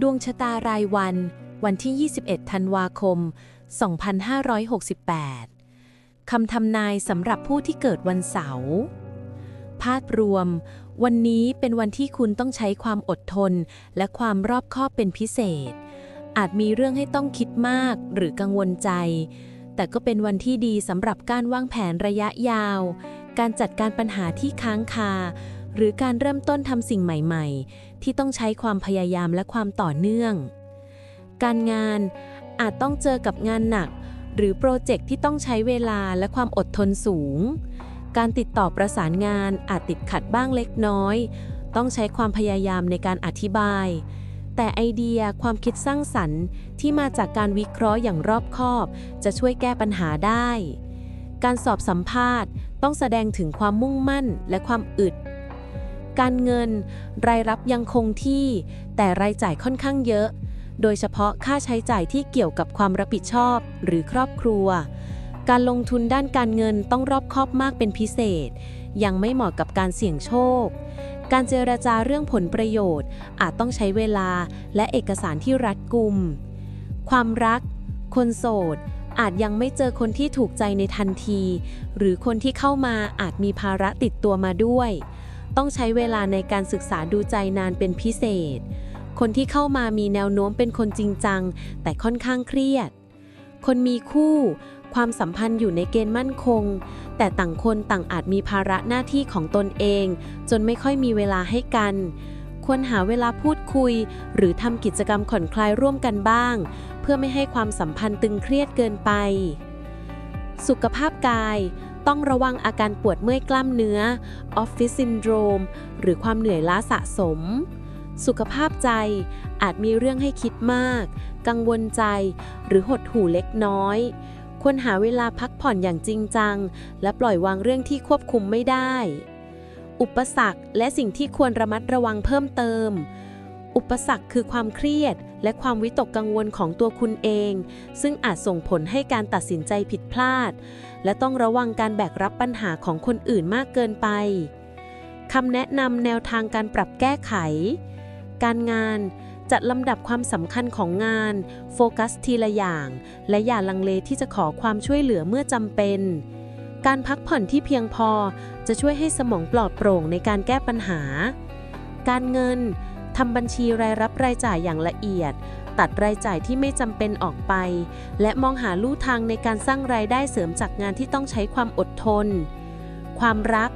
ดวงชะตารายวัน วันที่ 21 ธันวาคม 2568 คำทำนายสำหรับผู้ที่เกิดวันเสาร์ภาพรวม วันนี้เป็นวันที่คุณต้องใช้ความอดทน และความรอบคอบเป็นพิเศษ อาจมีเรื่องให้ต้องคิดมากหรือกังวลใจ แต่ก็เป็นวันที่ดีสำหรับการวางแผนระยะยาว การจัดการปัญหาที่ค้างคา หรือการเริ่มต้นทำสิ่งใหม่ ๆ ที่ต้องใช้ความพยายามและความต่อเนื่อง การงานอาจต้องเจอกับงานหนัก หรือโปรเจกต์ที่ต้องใช้เวลาและความอดทนสูง การติดต่อประสานงานอาจติดขัดบ้างเล็กน้อย ต้องใช้ความพยายามในการอธิบาย แต่ไอเดียความคิดสร้างสรรค์ที่มาจากการวิเคราะห์อย่างรอบคอบ จะช่วยแก้ปัญหาได้ การสอบสัมภาษณ์ ต้องแสดงถึงความมุ่งมั่นและความอึด การเงิน รายรับยังคงที่ แต่รายจ่ายค่อนข้างเยอะ โดยเฉพาะค่าใช้จ่ายที่เกี่ยวกับความรับผิดชอบหรือครอบครัว การลงทุนด้านการเงินต้องรอบคอบมากเป็นพิเศษ ยังไม่เหมาะกับการเสี่ยงโชค การเจรจาเรื่องผลประโยชน์ อาจต้องใช้เวลาและเอกสารที่รัดกุม ความรัก คนโสดอาจยังไม่เจอคนที่ถูกใจในทันที หรือคนที่เข้ามาอาจมีภาระติดตัวมาด้วย ต้องใช้เวลาในการศึกษาดูใจนานเป็นพิเศษ คนที่เข้ามามีแนวโน้มเป็นคนจริงจัง แต่ค่อนข้างเครียด คนมีคู่ ความสัมพันธ์อยู่ในเกณฑ์มั่นคง แต่ต่างคนต่างอาจมีภาระหน้าที่ของตนเอง จนไม่ค่อยมีเวลาให้กัน ควรหาเวลาพูดคุย หรือทำกิจกรรมผ่อนคลายร่วมกันบ้าง เพื่อไม่ให้ความสัมพันธ์ตึงเครียดเกินไป สุขภาพกาย ต้องระวังอาการปวดเมื่อยกล้ามเนื้อออฟฟิศซินโดรม หรือความเหนื่อยล้าสะสม สุขภาพใจอาจมีเรื่องให้คิดมาก กังวลใจ หรือหดหู่เล็กน้อย ควรหาเวลาพักผ่อนอย่างจริงจัง และปล่อยวางเรื่องที่ควบคุมไม่ได้ อุปสรรคและสิ่งที่ควรระมัดระวังเพิ่มเติม อุปสรรคคือความเครียด และความวิตกกังวลของตัวคุณเอง ซึ่งอาจส่งผลให้การตัดสินใจผิดพลาด และต้องระวังการแบกรับปัญหาของคนอื่นมากเกินไปคำแนะนำแนวทางการปรับแก้ไข การงานจัดลำดับความสำคัญของงาน โฟกัสทีละอย่าง และอย่าลังเลที่จะขอความช่วยเหลือเมื่อจำเป็น การพักผ่อนที่เพียงพอจะช่วยให้สมองปลอดโปร่งในการแก้ปัญหา การเงิน ทำบัญชีรายรับรายจ่ายอย่างละเอียด ตัดรายจ่ายที่ไม่จำเป็นออกไป และมองหาลู่ทางในการสร้างรายได้เสริมจากงานที่ต้องใช้ความอดทน ความรัก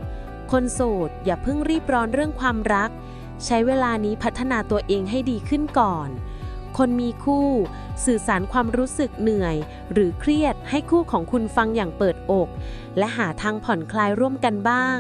คนโสดอย่าเพิ่งรีบร้อนเรื่องความรัก ใช้เวลานี้พัฒนาตัวเองให้ดีขึ้นก่อน คนมีคู่ สื่อสารความรู้สึกเหนื่อย หรือเครียดให้คู่ของคุณฟังอย่างเปิดอก และหาทางผ่อนคลายร่วมกันบ้าง